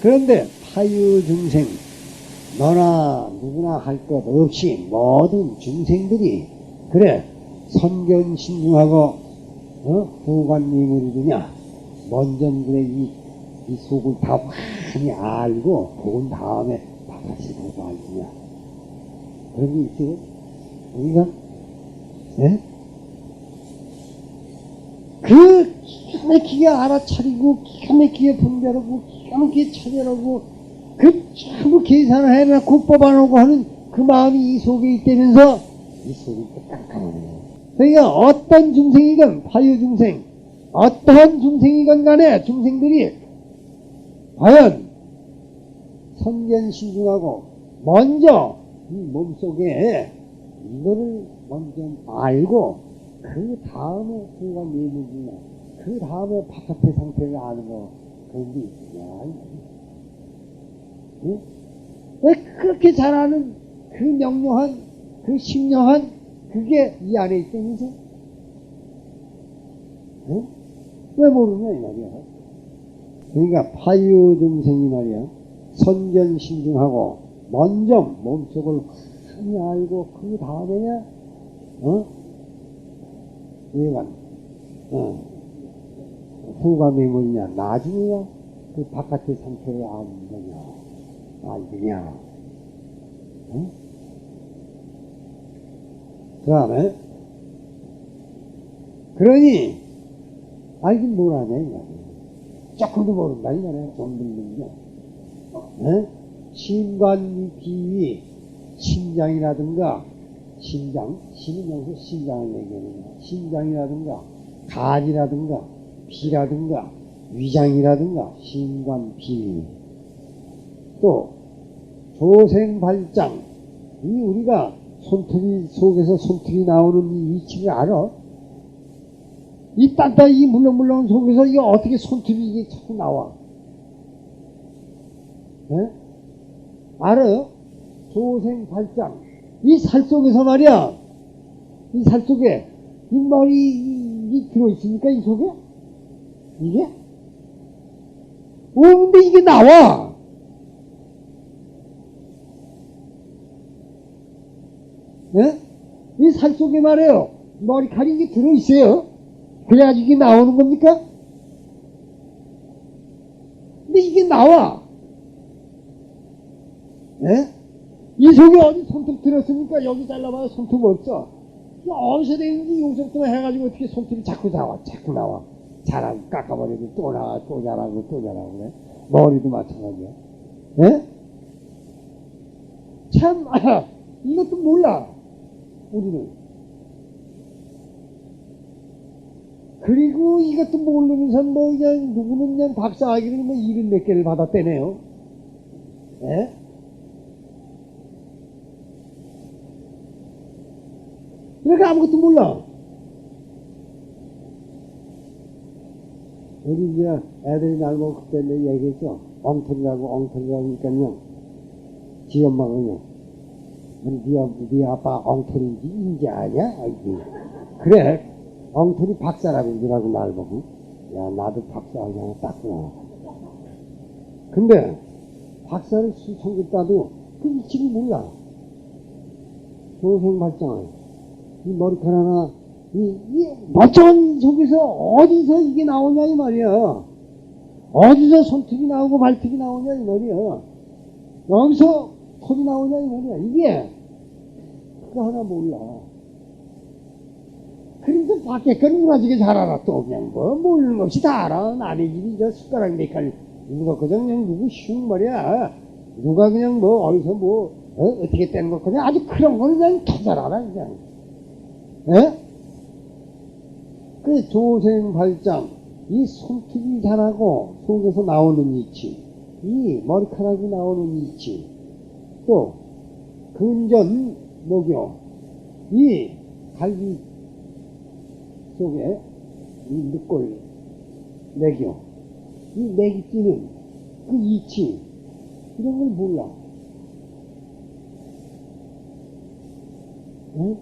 그런데 파유 중생 너나 누구나 할 것 없이 모든 중생들이 그래 선견 신중하고 어? 후관미물이느냐 먼저 그래 이, 이 속을 다 환히 알고 본 다음에 바깥을 보고 알느냐 그런 게 있어요 우리가 예? 그 기가 막히게 알아차리고 기가 막히게 분별하고 막히게 차별하고 그 전부 계산을 해놓고 뽑아놓고 하는 그 마음이 이 속에 있다면서 이 속이 또 깜깜하네요. 그러니까 어떤 중생이건 파유 중생 어떠한 중생이건 간에 중생들이 과연 선견신중하고 먼저 이 몸속에 이거를 먼저 알고 그 다음에 순간 예문이나 그 다음에 바깥의 상태를 아는 거 게 있냐 응? 왜 그렇게 잘하는 그 명료한 그 신령한 그게 이 안에 있다면서 응? 왜 모르냐 이 말이야 그러니까 파유 중생이 말이야 선견신중하고 먼저 몸속을 환히 알고 그 다음에야 어? 외관 어. 후감이 뭐냐? 나중에야? 그 바깥의 상태를 거냐? 알느냐? 어? 그 다음에 그러니 알긴 뭘 하냐 이 말이야. 조금도 모른다 이 말이야. 좀 듣는 게. 어? 신장, 신은 여기서 신장을 얘기하는 거야. 신장이라든가, 간이라든가, 피라든가, 위장이라든가, 신관, 비. 또, 조생발장. 이 우리가 손톱이 속에서 손톱이 나오는 이 위치를 알아? 이 딴따 이 물렁물렁 속에서 이게 어떻게 손톱이 이게 자꾸 나와? 예? 알아요? 조생발장. 이 살 속에서 말이야. 이 살 속에 이 머리 이 들어있습니까? 이 속에? 이게? 어, 근데 이게 나와. 예? 이살 속에 말이에요. 머리칼이 이게 들어있어요. 그래가지고 이게 나오는 겁니까? 근데 이게 나와. 예? 이 속에 어디 손톱 들었습니까? 여기 잘라봐도 손톱 없어. 어디서 되는지 여기서부터 해가지고 어떻게 손톱이 자꾸 나와, 자꾸 나와. 자라고 깎아버리고 또 나와, 또 자라고, 또 자라고 그래. 머리도 마찬가지야. 예? 참, 아, 이것도 몰라. 우리는. 그리고 이것도 모르면서 뭐 그냥 누구는 그냥 박사 학위를 뭐 일흔 몇 개를 받았대네요. 예? 그러니까 아무것도 몰라. 우리 이제 애들이 날 보고 그때 내 얘기했죠. 엉터리라고 엉터리라고 하니까요. 지 엄마가 그냥 우리 네, 아- 네 아빠 엉터리인지 인지 아냐? 아이고. 그래. 엉터리 박사라고 그러더라고 날 보고. 야 나도 박사학위 하나 땄구나. 근데 박사를 개 따도 그 위치를 몰라. 조생 발전을. 이 머리카락 하나, 이, 이 멀쩡한 속에서 어디서 이게 나오냐, 이 말이야. 어디서 손톱이 나오고 발톱이 나오냐, 이 말이야. 여기서 톱이 나오냐, 이 말이야. 이게, 그거 하나 몰라. 그래서 밖에 건 무너지게 잘 알아. 또 그냥 뭐, 모르는 것 없이 다 알아. 남의 집이 저 숟가락 몇칼 것 그냥, 그냥 누구 쉬운 말이야. 누가 그냥 뭐, 어디서 뭐, 어? 어떻게 뗀것 그냥 아주 그런 걸 그냥 터잘 알아, 그냥. 예? 그 조생 발장, 이 손톱이 자라고 속에서 나오는 위치, 이 머리카락이 나오는 위치, 또 근전 목욕, 이 갈비 속에 이 늑골 내교, 이 내기 뛰는 그 위치, 이런 걸 몰라. 예?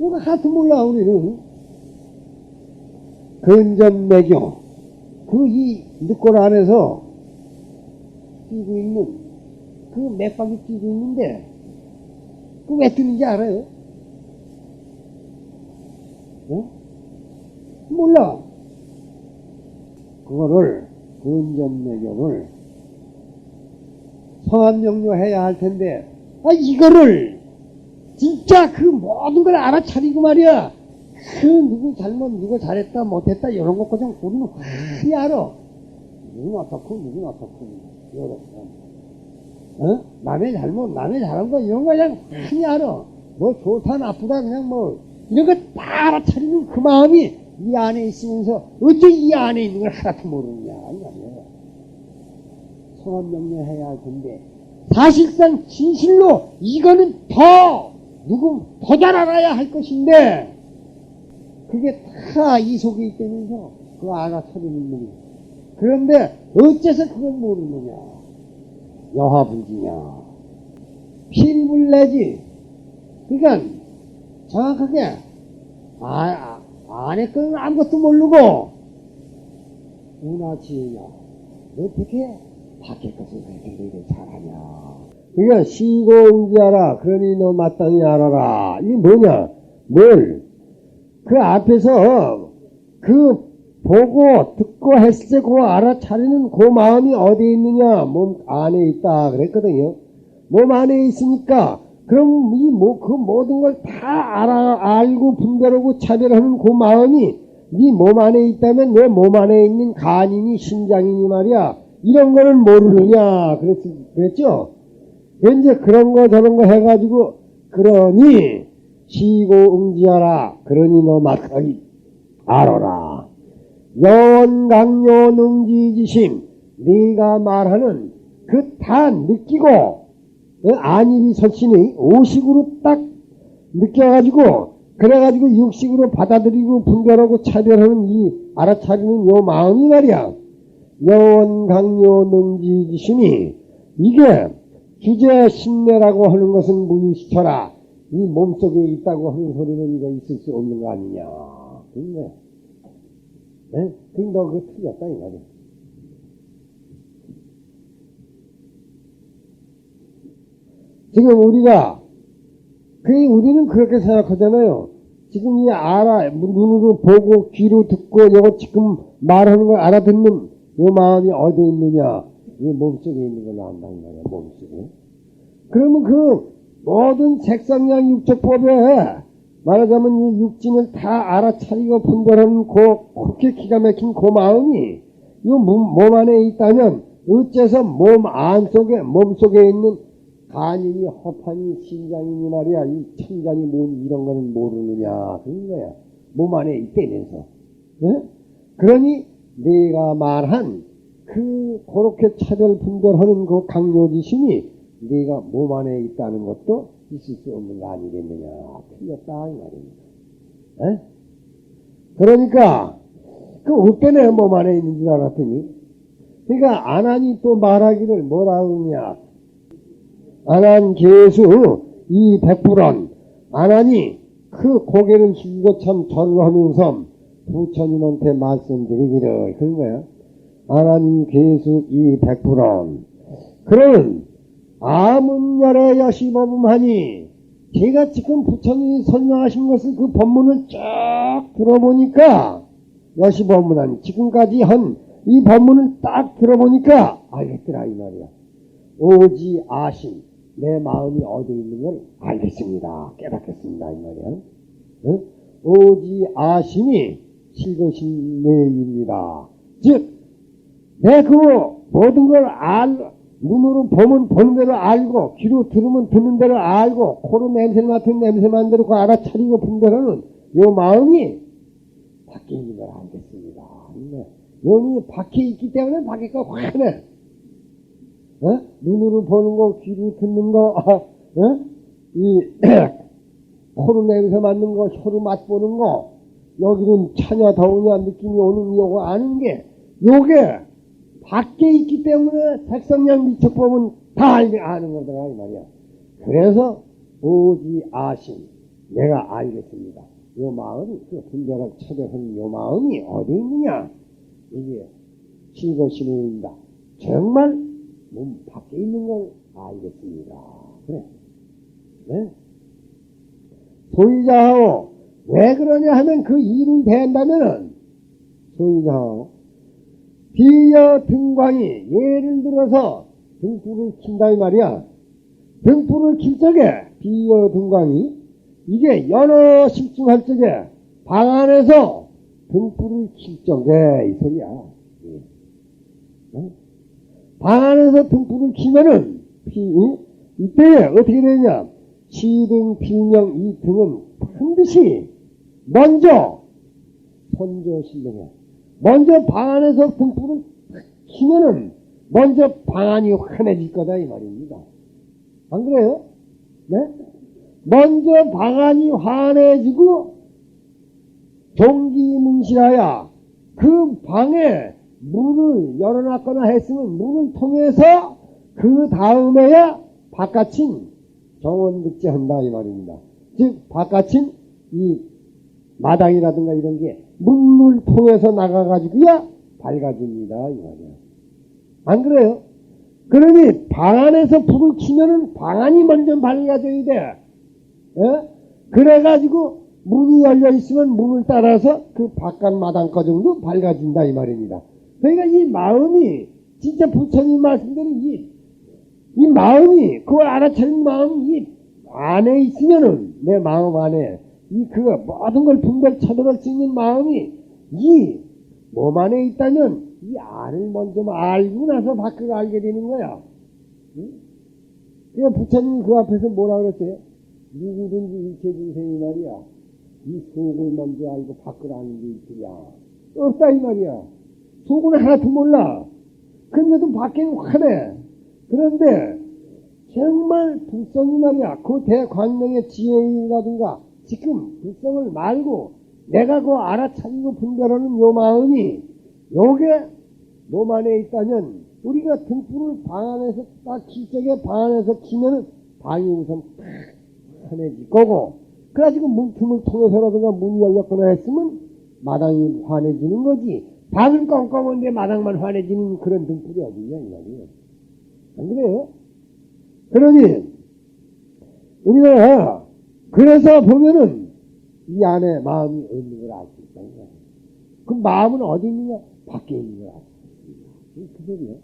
이거 하나도 몰라, 우리는. 근전매교. 그이 늑골 안에서 뛰고 있는 그 맥박이 뛰고 있는데 그 왜 뛰는지 알아요? 어? 몰라. 그거를 근전매경을 성함명료해야 할 텐데 아 이거를 진짜 그 모든 걸 알아차리고 말이야. 그 누구 잘못 누구 잘했다 못했다 이런 것 그냥 우리는 흔히 알아. 누구는 어떻고 누구는 어떻고 이렇게. 어? 남의 잘못 남의 잘한 거 이런 거 그냥 흔히 알아. 뭐 좋다 나쁘다 그냥 뭐 이런 거 다 알아차리는 그 마음이 이 안에 있으면서 어째 이 안에 있는 걸 하나도 모르느냐 이 말이야. 성함 명료해야 할 텐데 사실상 진실로 이거는 더 누구 더 잘 알아야 할 것인데 그게 다 이 속에 있다면서 그거 알아차리는 놈이 그런데 어째서 그걸 모르느냐? 여하분지냐? 필불 내지. 그러니까 정확하게 아, 아, 안에 거는 아무것도 모르고 너 어떻게 밖에 것을 그렇게 너희들 잘하냐? 그러니까 시공지하라. 그러니 너 마땅히 알아라. 이게 뭐냐? 뭘 그 앞에서 그 보고 듣고 했을 때 그거 알아차리는 그 마음이 어디에 있느냐? 몸 안에 있다 그랬거든요. 몸 안에 있으니까 그럼 이 뭐 그 모든 걸 다 알아 알고 분별하고 차별하는 그 마음이 네 몸 안에 있다면 내 몸 안에 있는 간이니 심장이니 말이야. 이런 거는 모르느냐? 그랬, 그랬죠? 이제 그런 거 저런 거 해가지고 그러니 시고 응지하라. 그러니 너 마땅히 알아라. 연강요 능지지심. 네가 말하는 그 다 느끼고 어, 안일이 설신이 오식으로 딱 느껴가지고 그래가지고 육식으로 받아들이고 분별하고 차별하는 이 알아차리는 요 마음이 말이야. 연강요 능지지심이 이게 기재 신내라고 하는 것은 무유시켜라 이 몸속에 있다고 하는 소리는 이거 있을 수 없는 거 아니냐 근데 네? 근데 너 그거 틀렸다 이 말이야 지금 우리가 그 우리는 그렇게 생각하잖아요. 지금 이 알아 눈으로 보고 귀로 듣고 이거 지금 말하는 걸 알아듣는 이 마음이 어디에 있느냐? 이 몸속에 있는 걸 안다 이 말이야 몸속에. 그러면 그 모든 색상량 육적법에 말하자면 이 육진을 다 알아차리고 분별하는 그 그렇게 기가 막힌 그 마음이 이 몸 안에 있다면 어째서 몸 안 속에 몸 속에 있는 간이니 허판이 심장이니 말이야. 이 천간이 뭔 이런 거는 모르느냐. 그런 거야. 몸 안에 있다면서 예? 그러니 네가 말한 그 그렇게 차별 분별하는 그 강요지심이 네가 몸 안에 있다는 것도 있을 수 없는 거 아니겠느냐. 틀렸다 이 말입니다. 예? 그러니까 그 어때내 몸 안에 있는 줄 알았더니 그러니까 안하니 또 말하기를 뭐라 그러냐. 안한 개수 이 백불원 안하니 그 고개를 숙이고 참 절을 하면서 부처님한테 말씀드리기를 그런 거야. 안하니 개수 이 백불원 그런 아문열의 여시법음하니 제가 지금 부처님이 설명하신 것을 그 법문을 쫙 들어보니까 여시법문하니 지금까지 한 이 법문을 딱 들어보니까 알겠더라 이 말이야. 오지 아심 내 마음이 어디 있는 걸 알겠습니다. 깨닫겠습니다. 이 말이야. 어? 오지 아심이 실거신내입니다. 즉, 내 그 모든 걸 알, 눈으로 보면 보는 대로 알고, 귀로 들으면 듣는 대로 알고, 코로 냄새 맡은 냄새 그 알아차리고 분별하는 요 마음이 밖에 있는 걸 알겠습니다. 네. 요이 밖에 있기 때문에 거 확연해. 어? 눈으로 보는 거, 귀로 듣는 거, 아, 어? 이, 코로 냄새 맡는 거, 혀로 맛보는 거, 여기는 차냐 더우냐 느낌이 오는 요거 아는 게, 요게 밖에 있기 때문에 색성량 미척법은 다 아는 거더라, 이 말이야. 그래서, 오지 아심, 내가 알겠습니다. 요 마음이, 그 분별을 차별하는 요 마음이 어디 있느냐? 이게 실거심입니다. 정말 몸 밖에 있는 걸 알겠습니다. 그래. 네? 소유자하고 왜 그러냐 하면 그 이유를 대한다면은 소유자하고 비여 등광이 예를 들어서 등불을 킨다 이 말이야. 등불을 킬 적에 비여 등광이 이게 연어 실증할 적에 방 안에서 등불을 킬 적에 이 소리야. 예. 어? 방 안에서 등불을 키면은 피, 이? 이때 어떻게 되냐? 시등, 필명, 이 등은 반드시 먼저 선조 실령에 먼저 방 안에서 탁 키면은 먼저 방 안이 환해질 거다 이 말입니다. 안 그래요? 네? 먼저 방 안이 환해지고 종기문실하야 그 방에 문을 열어놨거나 했으면 문을 통해서 그 다음에야 바깥인 정원극제 한다 이 말입니다. 즉 바깥인 이 마당이라든가 이런 게 문을 통해서 나가가지고야 밝아집니다 이 말이야. 안 그래요? 그러니 방 안에서 불을 켜면은 방 안이 먼저 밝아져야 돼. 예? 그래가지고 문이 열려 있으면 문을 따라서 그 바깥 마당까지도 밝아진다 이 말입니다. 그러니까 이 마음이 진짜 부처님 말씀대로 이, 이 마음이 그걸 알아차린 마음이 이 안에 있으면은 내 마음 안에 이 그 모든 걸 분별 찾아갈 수 있는 마음이 이 몸 안에 있다면 이 안을 먼저 알고 나서 밖을 알게 되는 거야. 응? 그러니까 부처님이 그 앞에서 뭐라 그랬어요? 누구든지 일체 중생이 말이야. 이 속을 먼저 알고 밖을 아는 게 있으랴. 없다 이 말이야. 속은 하나도 몰라. 근데도 밖에는 화내. 그런데 정말 불성이 말이야. 그 대광명의 지혜라든가 지금 불성을 말고 내가 그 알아차리고 분별하는 요 마음이 요게 몸 안에 있다면 우리가 등불을 방 안에서 딱 기적에 방 안에서 키면은 방이 우선 탁 환해질 거고 그래가지고 문틈을 통해서라든가 문이 열렸거나 했으면 마당이 환해지는 거지 방은 껌껌한데 마당만 환해지는 그런 등불이 어디냐 이 말이에요 안 그래요? 그러니 우리가 그래서 보면은 이 안에 마음이 없는 걸 알 수 있다는 거예요 그 마음은 어디 있느냐? 밖에 있는 걸 알 수 있습니다. 그 소리예요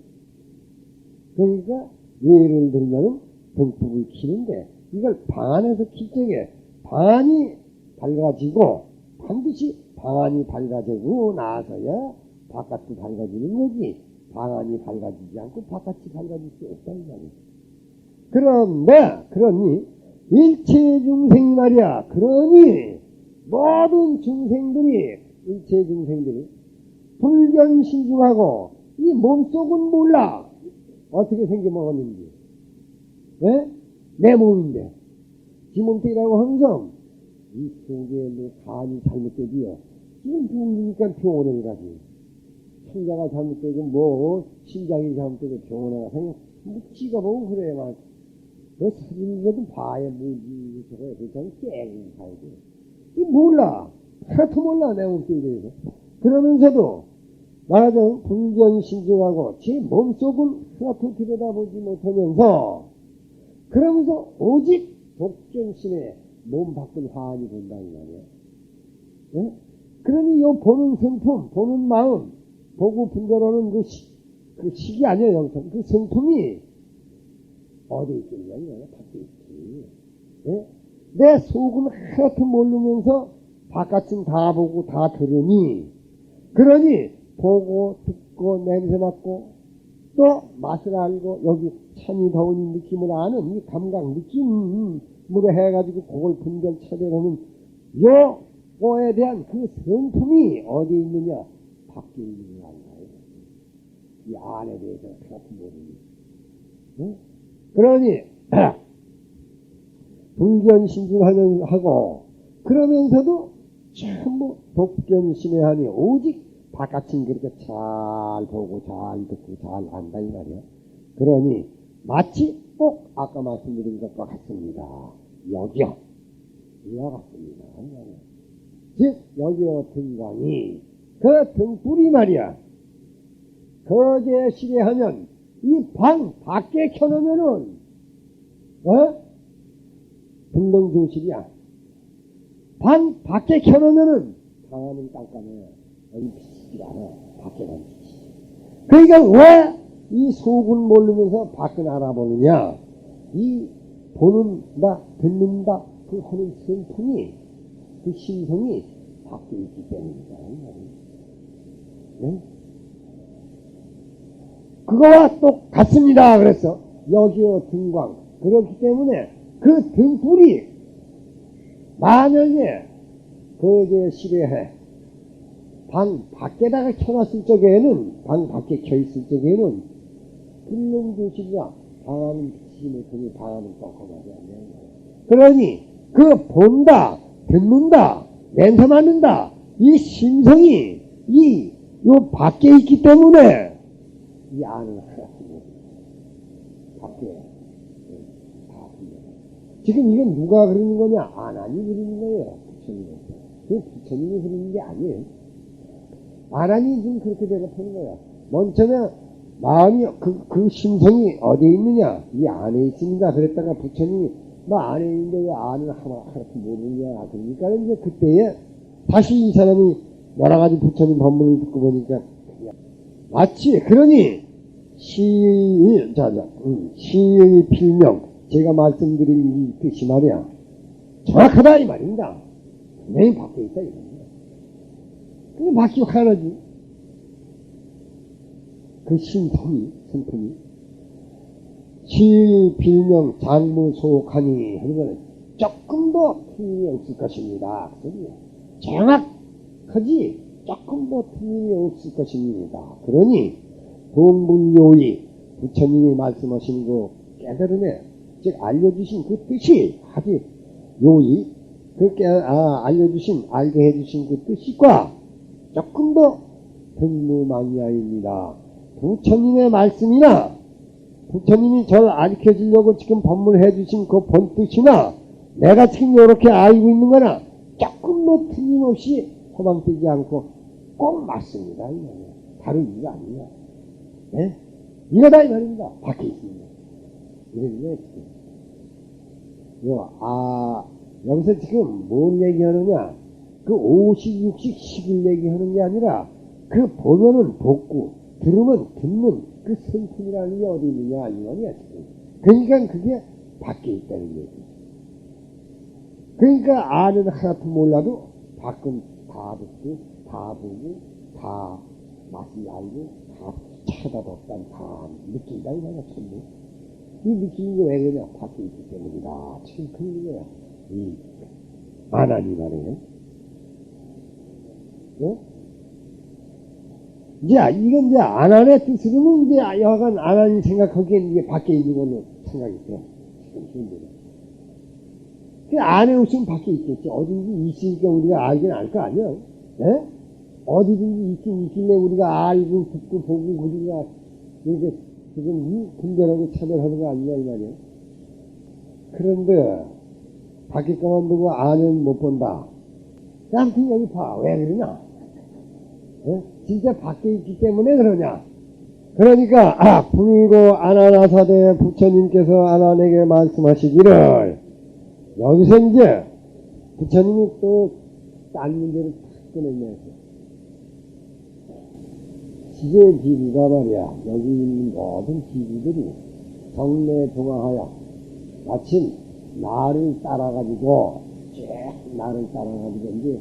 그러니까 예를 들면은 등불을 켜는데 이걸 방 안에서 킬 적에 방안이 밝아지고 반드시 방안이 밝아지고 나서야 바깥도 밝아지는 거지. 방안이 밝아지지 않고 바깥이 밝아질 수 없다는 말이야. 그런데 그러니 일체 중생이 말이야. 그러니 모든 중생들이 일체 중생들이 불견신중하고 이 몸속은 몰라. 어떻게 생겨먹었는지. 예? 내 몸인데. 지 몸뚱이라고 항상 이 속에 뭐 간이 잘못되지요. 지금 죽으니까 병원에 가지. 심장이 잘못되고 뭐 심장이 잘못되고 병원에 가서 뭐 찍어보고 그래 막 너 사진 이라도 봐야 뭐지 저거 그냥 깨고 가야지 이 몰라 하나도 몰라 내 몸뚱이에 대해서 그러면서도 말하자면 불견신중하고 제 몸속은 하나도 들여다보지 못하면서 그러면서 오직 독견신의 몸 밖은 화환이 본다는 말이야. 예? 그러니 요 보는 성품, 보는 마음, 보고 분별하는 그, 시, 그 식이 아니야, 영성. 그 성품이 어디 있겠냐, 이거 밖에 있지. 예? 내 속은 하나도 모르면서 바깥은 다 보고 다 들으니, 그러니 보고, 듣고, 냄새 맡고, 또 맛을 알고, 여기 찬이 더운 느낌을 아는 이 감각, 느낌으로 해가지고 그걸 분별 차별하는 요거에 대한 그 성품이 어디 있느냐? 밖에 있는 거 아닌가요? 이 안에 대해서 하나도 모르니. 응? 그러니, 불견신중하고, 그러면서도 전부 독견신의하니 오직 바깥은 그렇게 잘 보고 잘 듣고 잘 안다 이 말이야. 그러니 마치 꼭 아까 말씀드린 것과 같습니다. 여기요. 이와 같습니다. 즉 여기요 등광이 그 등불이 말이야. 거기에 시례하면 이 방 밖에 켜놓으면은, 어? 불능조실이야. 방 밖에 켜놓으면은, 방안은 깜깜해. 여기 비치지가 않아. 밖에 만 비치지. 그러니까 왜 이 속을 모르면서 밖을 알아보느냐? 이 보는다, 듣는다, 그 하는 성품이, 그 심성이 밖에 있기 때문이다. 네? 그거와 똑같습니다. 그랬어. 여기요 등광. 그렇기 때문에 그 등불이 만약에 그제 실외해 방 밖에다가 켜놨을 적에는 방 밖에 켜 있을 적에는 불능조실이야 방안은 비치지 못하니 방안은 꺾어가지 않냐. 그러니 그 본다, 듣는다, 냄새 맡는다 이 심성이 이 요 밖에 있기 때문에 이 안을 하얗고 밖에 예, 다 불려. 지금 이건 누가 그러는 거냐? 아나니 그러는 거예요. 부처님은. 그 부처님이 그러는 게 아니에요. 아나니 지금 그렇게 대답하는 거야. 먼 처음에 마음이 그, 그 심성이 어디에 있느냐? 이 안에 있습니다. 그랬다가 부처님이 뭐 안에 있는데 왜 안을 하나 하나도 모르느냐? 그러니까 이제 그때에 다시 이 사람이 여러 가지 부처님 법문을 듣고 보니까 마치 그러니 시의 자자 음, 시의 필명 제가 말씀드린 이 뜻이 말이야 정확하다 이 말입니다. 분명히 밖에 있다 이 말입니다. 그게 밖이 하나지. 그 신성이 성품이 시의 필명 장무 소하니 하는 거는 조금 더 틀림이 없을 것입니다. 정확하지 조금 더 틀림이 없을 것입니다. 그러니 동불요의 부처님이 말씀하신 그 깨달음에 즉 알려주신 그 뜻이 아주 요의 그 깨, 아, 알려주신 알게 해주신 그 뜻과 조금 더 등무망야입니다. 부처님의 말씀이나 부처님이 저를 알려 주려고 지금 법문을 해주신 그 본 뜻이나 내가 지금 이렇게 알고 있는 거나 조금 뭐 틀림없이 허망되지 않고 꼭 맞습니다. 이 말이야. 다른 이유가 아니야. 예? 이거다 이 말입니다. 밖에 있습니다. 지금. 요, 아, 여기서 지금 뭘 얘기하느냐? 그 50, 60, 10일 얘기하는 게 아니라 그 보면은 복구, 들으면 듣는 그 성품이라는 게 어디 있느냐? 이 말이야, 지금. 그러니까 그게 밖에 있다는 얘기. 그러니까 아는 하나도 몰라도 밖은 다 듣고, 다 보고, 다 맛을 알고, 다 찾아봤다, 다 느낀다, 이 말이야, 전부. 이 느끼는 게 왜 그러냐? 밖에 있기 때문이다. 지금 그런 거야. 이, 아나니 말이에요. 어? 이제, 이건 이제 아난의 뜻으로는 이제 여하간 아난이 생각하기엔 이게 밖에 있는 걸로 생각이 돼. 지금 현재는. 그 안에 없으면 밖에 있겠지. 어딘지 있으니까 우리가 알긴 알 거 아니야. 예? 어디든지 있긴 있길래 우리가 알고 듣고 보고 우리가 이렇게 지금 이 분별하고 차별하는 거 아니냐 이 말이야. 그런데 밖에 것만 보고 안은 못 본다. 아무튼 여기 봐. 왜 그러냐? 예? 진짜 밖에 있기 때문에 그러냐? 그러니까 아 불고 아나나사대 부처님께서 아난에게 말씀하시기를 여기서 이제 부처님이 또 딴 문제를 탁 꺼내면서 지제 비구가 말이야. 여기 있는 모든 비구들이 정례 동화하여 마침 나를 따라가지고 쭉 나를 따라가지고 이제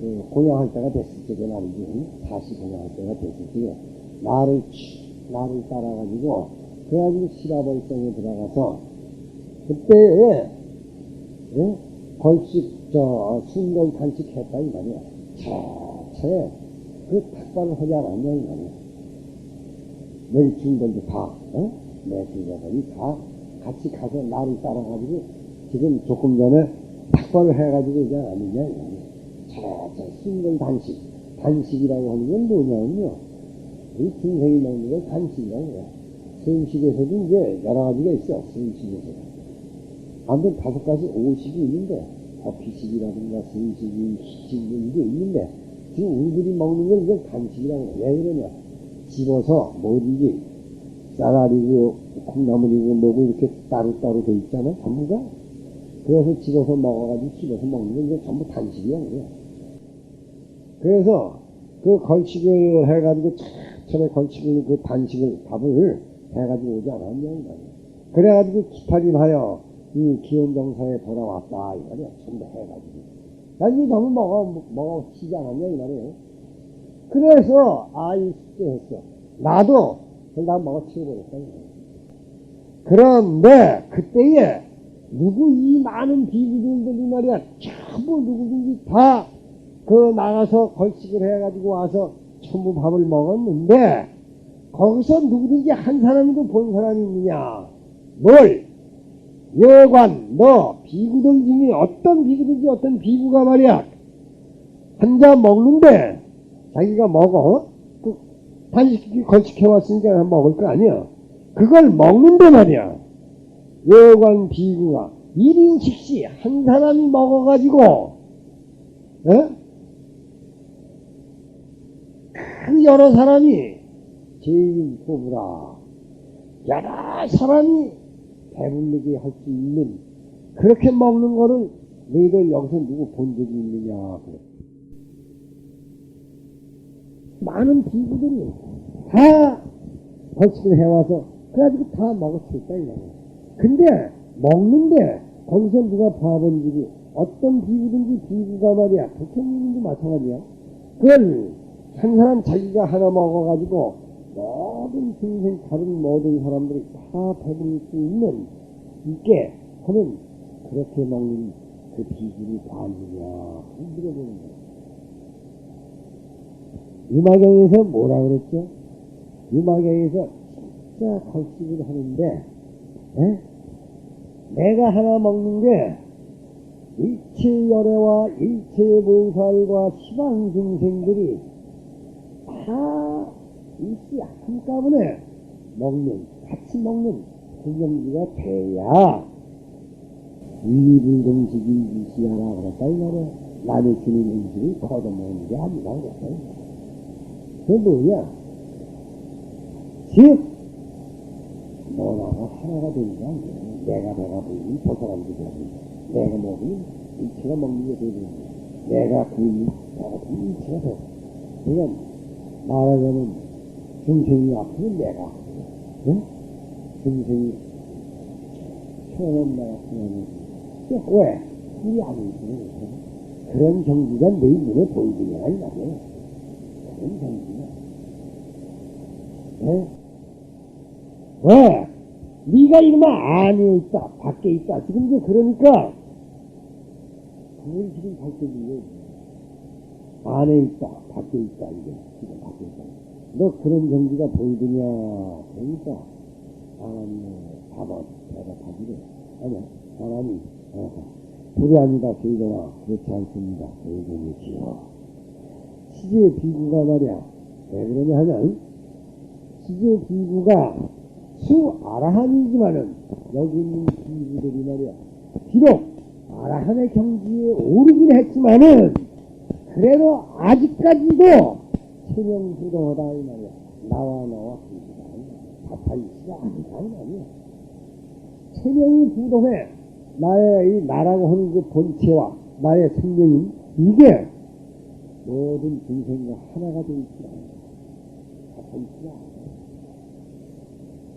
그 공양할 때가 됐을 적에 말이지 다시 공양할 때가 됐을 적에 나를 쭉 나를 따라가지고 그래가지고 시라벌성에 들어가서 그때에 예? 벌칙 저 순간 간직했다 이 말이야. 차차에 그 탁발을 하지 않았냐 이 말이야 너희 중들도 다 어? 내 주자들이 다 같이 가서 나를 따라가지고 지금 조금 전에 탁발을 해가지고 이제 아니냐 차차 순간 단식 단식이라고 하는 건 뭐냐면요. 이 중생이 먹는 걸 단식이라고 해요 성식에서도 이제 여러 가지가 있어 성식에서 아무튼 다섯 가지 오식이 있는데 어피식이라든가 성식이 희식이 이게 있는데 지금 우리들이 먹는 건 이건 간식이라고. 해요. 왜 그러냐 집어서 뭐든지 쌀알이고 콩나물이고 뭐고 이렇게 따로따로 돼 있잖아 전부가 그래서 집어서 먹어가지고 집어서 먹는 게 이제 전부 단식이야 그래 그래서 그 걸식을 해가지고 천천히 걸식을 그 단식을 밥을 해가지고 오지 않았냐 이 말이야 그래가지고 기타림하여 이 기원정사에 돌아왔다 이 말이야 전부 해가지고 나중에 너무 먹어 먹어 치지 않았냐 이 말이에요 그래서 아이 숙제했어. 나도 나 먹어치고 그랬다 이 말이야. 그런데 그때에 누구 이 많은 비구들이 말이야 전부 누구든지 다 그 나가서 걸식을 해가지고 와서 전부 밥을 먹었는데 거기서 누구든지 한 사람도 본 사람이 있느냐? 뭘? 여관 너 비구들 중에 어떤 비구든지 어떤 비구가 말이야 한 잔 먹는데 자기가 먹어 그 단식 걸식해 왔으니까 먹을 거 아니야 그걸 먹는데 말이야 여관 비구가 1인씩씩 한 사람이 먹어가지고 에? 그 여러 사람이 제일 뽑으라 여러 사람이 배불리게 할 수 있는 그렇게 먹는 거를 너희들 여기서 누구 본 적이 있느냐 그래. 많은 비구들이 다 벌칙을 해와서 그래가지고 다 먹었을까 이거야 근데 먹는데 거기서 누가 봐본 적이 어떤 비구든지 비구가 말이야. 부처님도 마찬가지야. 그걸 한 사람 자기가 하나 먹어가지고 모든 중생 다른 모든 사람들이 다 배부를 수 있는 있게 하는 그렇게 먹는 그 비결이 과느냐 물어보는 거야. 유마경에서 뭐라 그랬죠? 유마경에서 진짜 걸식을 하는데 에? 내가 하나 먹는 게 일체 열애와 일체 보살과 시방 중생들이 다 일시 한꺼번에 먹는 같이 먹는 공경지가 돼야 위불공식이 유시하라 그랬다 이 말이야 남의 주는 음식을 걷어먹는 게 아니라 그랬다 뭐야 즉 너나가 하나가 되는 게 아니야. 내가 배가 부르면 저 사람도 배가 부르고 내가 먹으면 일체가 먹는 게 되는 거야 내가 굶으면 배가 부르면 일체가 돼. 그러니까 말하자면 중생이 아프면 내가 응? 중생이 처음 나왔으면 왜? 우리 아니지. 그런 경지가 내 눈에 보이느냐 이 말이야. 그런 경지가 응? 왜? 네가 이놈아 안에 있다 밖에 있다 지금 이제 그러니까 그걸 지금 거 안에 있다 밖에 있다 이게 지금 밖에 있다 너 그런 경지가 보이더냐? 그러니까 하나님의 답은 대답하기를. 아니야 하나님 어, 불의합니다 저희가 그렇지 않습니다. 저희들이지요 시제 비구가 말이야. 왜 그러냐 하면 시제 비구가 수 아라한이지만은 여기 있는 비구들이 말이야 비록 아라한의 경지에 오르긴 했지만은 그래도 아직까지도 체명부동하다 이 말이야. 나와 나와 한시가 아니다 이 말이야. 체명이 부동해 나의 이 나라고 하는 그 본체와 나의 생명인 이게 모든 중생과 하나가 되어 있지 않아. 다타이시가 아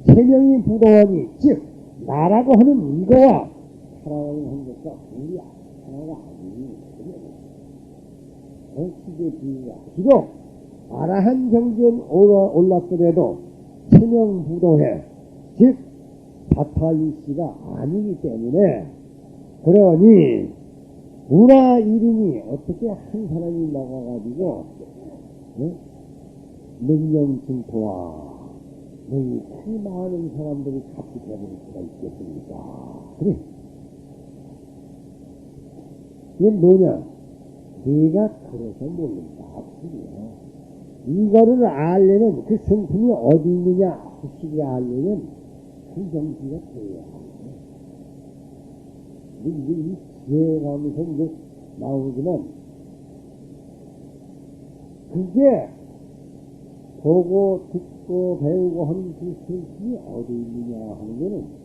체명이 부동하니 즉 나라고 하는 이거와 하나라고 하는 것과 우리 하나가 아니니 시제 비유가 비록 아라한 경지엔 올랐더라도 체명부동해 즉 사타이시가 아니기 때문에 그러니 문화 일인이 어떻게 한 사람이 먹어가지고 네? 능령 증토와 이그 많은 사람들이 같이 되버릴 수가 있겠습니까? 그래. 이게 뭐냐? 네가 그래서 모른다. 그래요. 이거를 알려면 그 성품이 어디 있느냐 확실히 알려면 그 정신가 돼야 이제 이 지혜가면서 이제 나오지만 그게 보고 듣고 배우고 하는 그 정신이 어디 있느냐 하는 거는